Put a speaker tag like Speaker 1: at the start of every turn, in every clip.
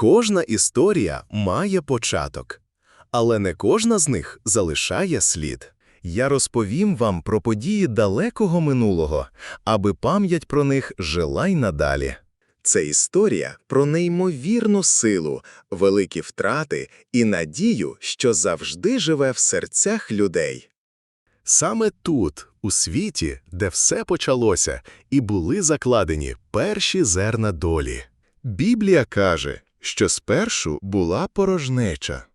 Speaker 1: Кожна історія має початок, але не кожна з них залишає слід. Я розповім вам про події далекого минулого, аби пам'ять про них жила й надалі. Це історія про неймовірну силу, великі втрати і надію, що завжди живе в серцях людей. Саме тут, у світі, де все почалося, і були закладені перші зерна долі. Біблія каже, що спершу була порожнеча.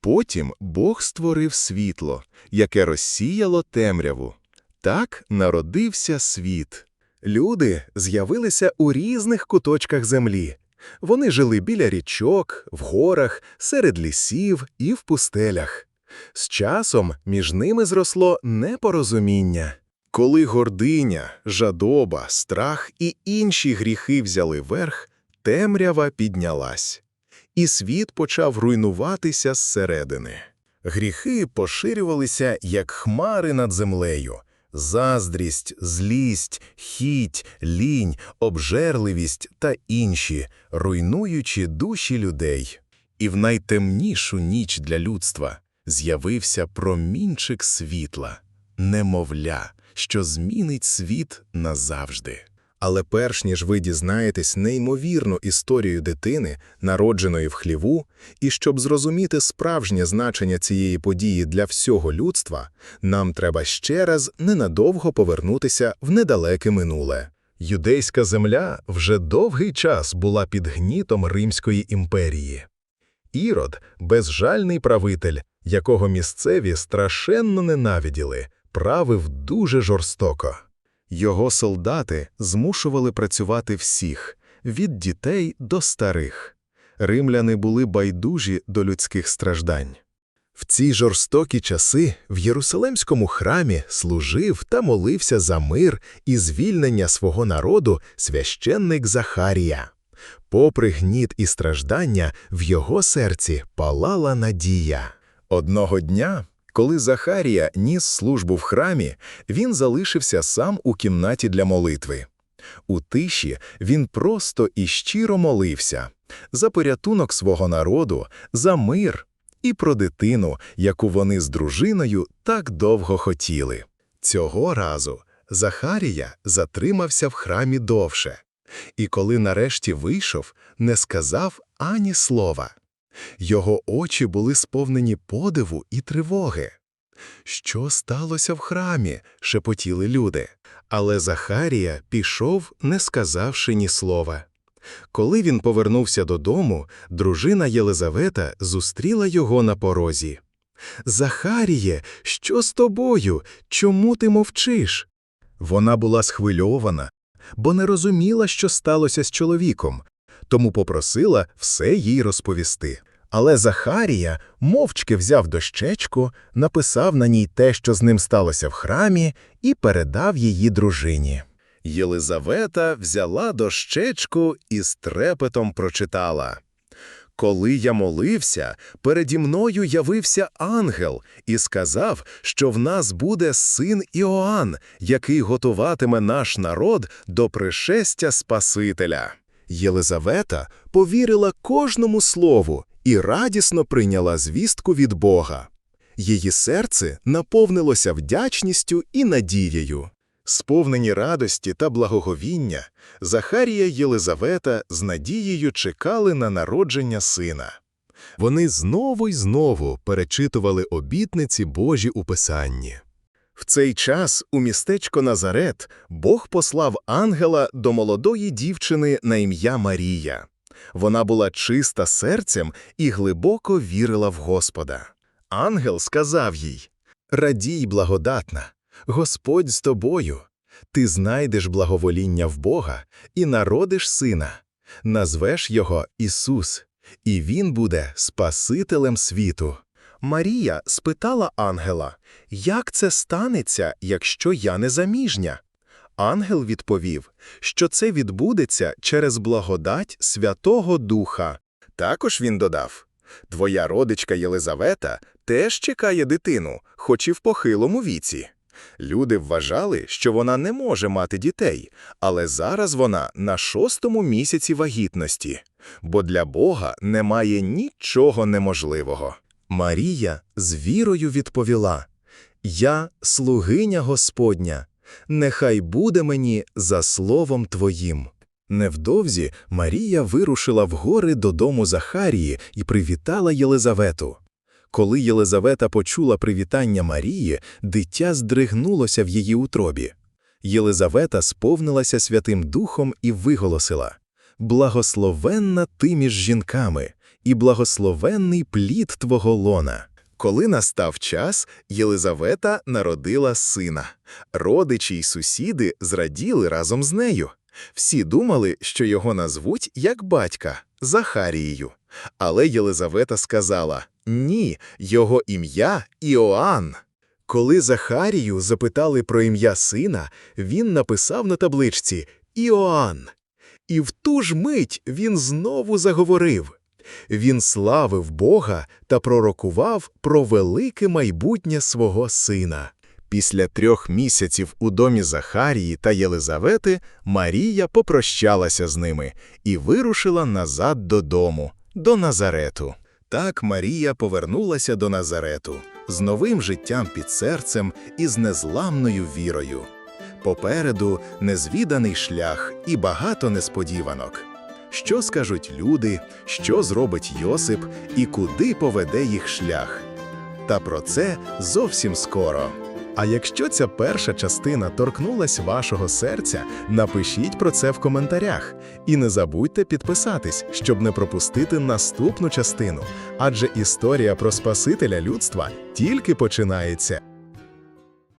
Speaker 1: Потім Бог створив світло, яке розсіяло темряву. Так народився світ. Люди з'явилися у різних куточках землі. Вони жили біля річок, в горах, серед лісів і в пустелях. З часом між ними зросло непорозуміння. Коли гординя, жадоба, страх і інші гріхи взяли верх, темрява піднялась, і світ почав руйнуватися зсередини. Гріхи поширювалися, як хмари над землею. Заздрість, злість, хіть, лінь, обжерливість та інші, руйнуючи душі людей. І в найтемнішу ніч для людства з'явився промінчик світла, немовля, що змінить світ назавжди. Але перш ніж ви дізнаєтесь неймовірну історію дитини, народженої в хліву, і щоб зрозуміти справжнє значення цієї події для всього людства, нам треба ще раз ненадовго повернутися в недалеке минуле. Юдейська земля вже довгий час була під гнітом Римської імперії. Ірод безжальний правитель, якого місцеві страшенно ненавиділи, правив дуже жорстоко. Його солдати змушували працювати всіх, від дітей до старих. Римляни були байдужі до людських страждань. В ці жорстокі часи в Єрусалимському храмі служив та молився за мир і звільнення свого народу священник Захарія. Попри гніт і страждання, в його серці палала надія. Одного дня коли Захарія ніс службу в храмі, він залишився сам у кімнаті для молитви. У тиші він просто і щиро молився за порятунок свого народу, за мир і про дитину, яку вони з дружиною так довго хотіли. Цього разу Захарія затримався в храмі довше, і коли нарешті вийшов, не сказав ані слова. Його очі були сповнені подиву і тривоги. Що сталося в храмі? шепотіли люди. Але Захарія пішов, не сказавши ні слова. Коли він повернувся додому, дружина Єлизавета зустріла його на порозі. Захаріє, що з тобою? Чому ти мовчиш? Вона була схвильована, бо не розуміла, що сталося з чоловіком, тому попросила все їй розповісти. Але Захарія мовчки взяв дощечку, написав на ній те, що з ним сталося в храмі, і передав її дружині. Єлизавета взяла дощечку і з трепетом прочитала. Коли я молився, переді мною явився ангел і сказав, що в нас буде син Іоанн, який готуватиме наш народ до пришестя Спасителя. Єлизавета повірила кожному слову і радісно прийняла звістку від Бога. Її серце наповнилося вдячністю і надією. Сповнені радості та благоговіння, Захарія Єлизавета з надією чекали на народження сина. Вони знову й знову перечитували обітниці Божі у Писанні. В цей час у містечко Назарет Бог послав ангела до молодої дівчини на ім'я Марія. Вона була чиста серцем і глибоко вірила в Господа. Ангел сказав їй Радій, благодатна, Господь з тобою. Ти знайдеш благовоління в Бога і народиш сина, назвеш його Ісус, і Він буде Спасителем світу. Марія спитала ангела, як це станеться, якщо я не заміжня? Ангел відповів, що це відбудеться через благодать Святого Духа. Також він додав Твоя родичка Єлизавета теж чекає дитину, хоч і в похилому віці. Люди вважали, що вона не може мати дітей, але зараз вона на шостому місяці вагітності, бо для Бога немає нічого неможливого. Марія з вірою відповіла: Я слугиня Господня, нехай буде мені за словом Твоїм. Невдовзі Марія вирушила в гори додому Захарії і привітала Єлизавету. Коли Єлизавета почула привітання Марії, дитя здригнулося в її утробі. Єлизавета сповнилася Святим Духом і виголосила «Благословенна ти між жінками, і благословенний плід твого лона». Коли настав час, Єлизавета народила сина. Родичі й сусіди зраділи разом з нею. Всі думали, що його назвуть як батька Захарією. Але Єлизавета сказала ні, його ім'я Іоанн. Коли Захарію запитали про ім'я сина, він написав на табличці Іоанн. І в ту ж мить він знову заговорив. Він славив Бога та пророкував про велике майбутнє свого сина. Після трьох місяців у домі Захарії та Єлизавети Марія попрощалася з ними і вирушила назад додому, до Назарету. Так Марія повернулася до Назарету з новим життям під серцем і з незламною вірою. Попереду незвіданий шлях і багато несподіванок. Що скажуть люди, що зробить Йосип і куди поведе їх шлях? Та про це зовсім скоро. А якщо ця перша частина торкнулась вашого серця, напишіть про це в коментарях. І не забудьте підписатись, щоб не пропустити наступну частину. Адже історія про Спасителя людства тільки починається.